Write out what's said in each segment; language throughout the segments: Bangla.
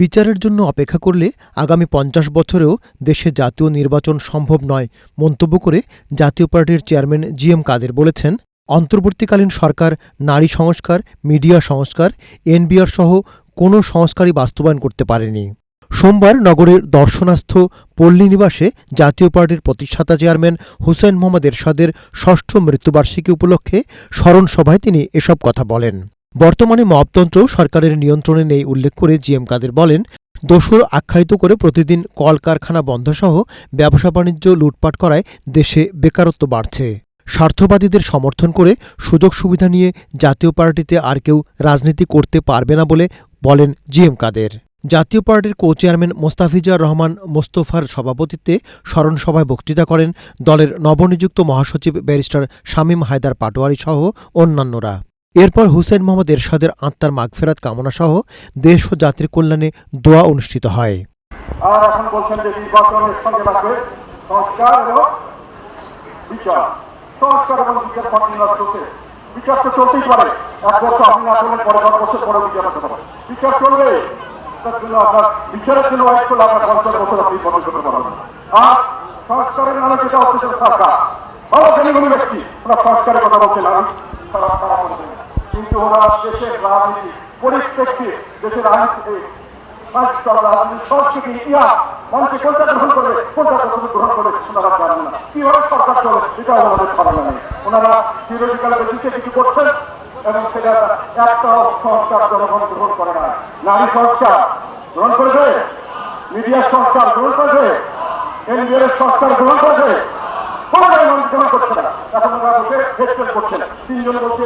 বিচারের জন্য অপেক্ষা করলে আগামী পঞ্চাশ বছরেও দেশে জাতীয় নির্বাচন সম্ভব নয়, মন্তব্য করে জাতীয় পার্টির চেয়ারম্যান জি এম কাদের বলেছেন, অন্তর্বর্তীকালীন সরকার, নারী সংস্কার, মিডিয়া সংস্কার, এনবিআর সহ কোনো সংস্কারই বাস্তবায়ন করতে পারেনি। সোমবার নগরের দর্শনাস্থ পল্লী নিবাসে জাতীয় পার্টির প্রতিষ্ঠাতা চেয়ারম্যান হুসেন মোহাম্মদ এরশাদের ষষ্ঠ মৃত্যুবার্ষিকী উপলক্ষে স্মরণ সভায় তিনি এসব কথা বলেন। বর্তমানে মবতন্ত্র সরকারের নিয়ন্ত্রণে নেই উল্লেখ করে জি এম কাদের বলেন, দোসর আখ্যায়িত করে প্রতিদিন কলকারখানা বন্ধসহ ব্যবসা বাণিজ্য লুটপাট করায় দেশে বেকারত্ব বাড়ছে। স্বার্থবাদীদের সমর্থন করে সুযোগ সুবিধা নিয়ে জাতীয় পার্টিতে আর কেউ রাজনীতি করতে পারবে না বলে বলেন জি এম কাদের। জাতীয় পার্টির কো চেয়ারম্যান মোস্তাফিজার রহমান মোস্তফার সভাপতিত্বে স্মরণসভায় বক্তৃতা করেন দলের নবনিযুক্ত মহাসচিব ব্যারিস্টার শামীম হায়দার পাটোয়ারি সহ অন্যান্যরা। এরপর হুসেন মোহাম্মদ এরশাদের আত্মার মাগফেরাত কামনা সহ দেশ ও জাতির কল্যাণে দোয়া অনুষ্ঠিত হয়। সংস্কারের কথা বলছেন না। কিন্তু দেশের রাজনীতি, পরিপ্রেক্ষিতে দেশের রাজনীতি গ্রহণ একটা সংস্কার গ্রহণ করে না। গ্রহণ মিডিয়া করেছে এনবিএর সংস্কার গ্রহণ করেছে, কোনোটাই করছে না। এখন ওনারা তিনজন বলছে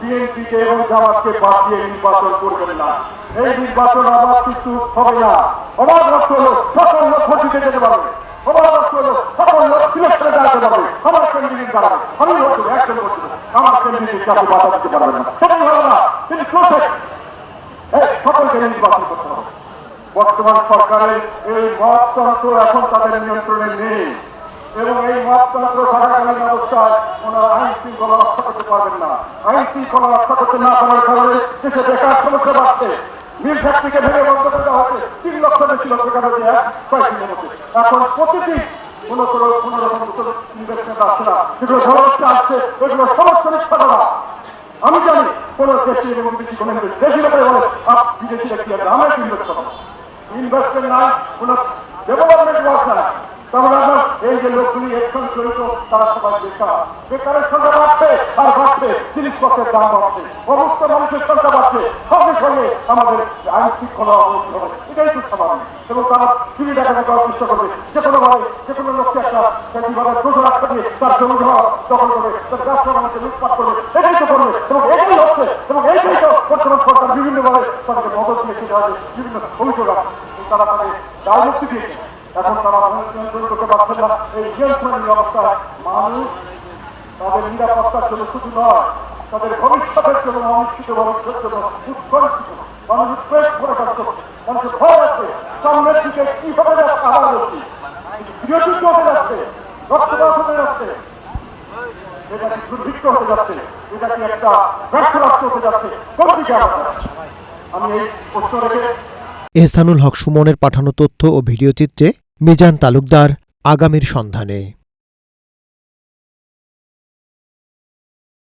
বিএনপিকে এবং জামাতকে বাদ দিয়ে নির্বাচন করবেন না। এই নির্বাচন কিন্তু হবে না। হলো সকল লোক ভোট দিতে যেতে পারবে। আমার আমার নির্বাচন করতে হবে। বর্তমান সরকারের এই মততন্ত্র এখন তাদের নিয়ন্ত্রণে নেই। এবং এই মততন্ত্র থাকাকালীন অবস্থায় ওনারা আইন শৃঙ্খলা রক্ষা করতে পারবেন না। আইন শৃঙ্খলা রক্ষা করতে না পারার কারণে দেশে বেকার সমস্যা বাড়ছে। মিল ফ্যাক্টরিকে ভেঙে বন্ধ করে দেওয়া হচ্ছে। তিন লক্ষ বেশি লোক বেকার হয়েছে এক কয়েকদিনের মধ্যে এখন প্রতিটি কোনো কোনো কোনো রকম ইনভেস্টমেন্ট আসছে না। যেগুলো ধরতে আসছে, এগুলো সমস্ত মিথ্যা করা আমি জানি কোন দেশি এবং বিদেশি কোনো দেশি লোকের বলে কি আছে, আমরা ইনভেস্ট করব ইনভেস্টমেন্ট নাই, কোন ডেভেলপমেন্ট ওয়ার্ক নাই তাহলে আমার এই যে লোকগুলি একজন জড়িত তারা সবাই বেকার বেকারের সংখ্যা বাড়ছে আর বাড়ছে জিনিসপত্রের দাম বাড়ছে। অবস্থা মানুষের সংখ্যা বাড়ছে, সঙ্গে সঙ্গে আমাদের আইন শৃঙ্খলা অবস্থা হবে। এটাই তো স্বাভাবিক। এবং তারা চুরি ডাকাতি করার চেষ্টা করবে। যে কোনো ভাবে, যে কোনো লোককে একটা বিভাগের দুশো রাখতে দিয়ে তার জমি জমা দখল করবে, তার ব্যবসা বাণিজ্য লুটপাট করবে। এটাই তো করবে। এবং এটাই হচ্ছে, এবং এইটাই তো বর্তমান সরকার বিভিন্নভাবে তাদেরকে মদত দিয়ে বিভিন্ন অভিযোগ আছে। তারা তাদের মুক্তি দিয়েছে। তাদের ভবিষ্যতের জন্য ভবিষ্যতের জন্য করে থাকতে মানুষের ভয় আছে সামনের দিকে যাচ্ছে যাচ্ছে যাচ্ছে একটা হতে আমি এহসানুল হক সুমনের পাঠানো তথ্য ও ভিডিওচিত্রে মিজান তালুকদার আগামীর সন্ধানে।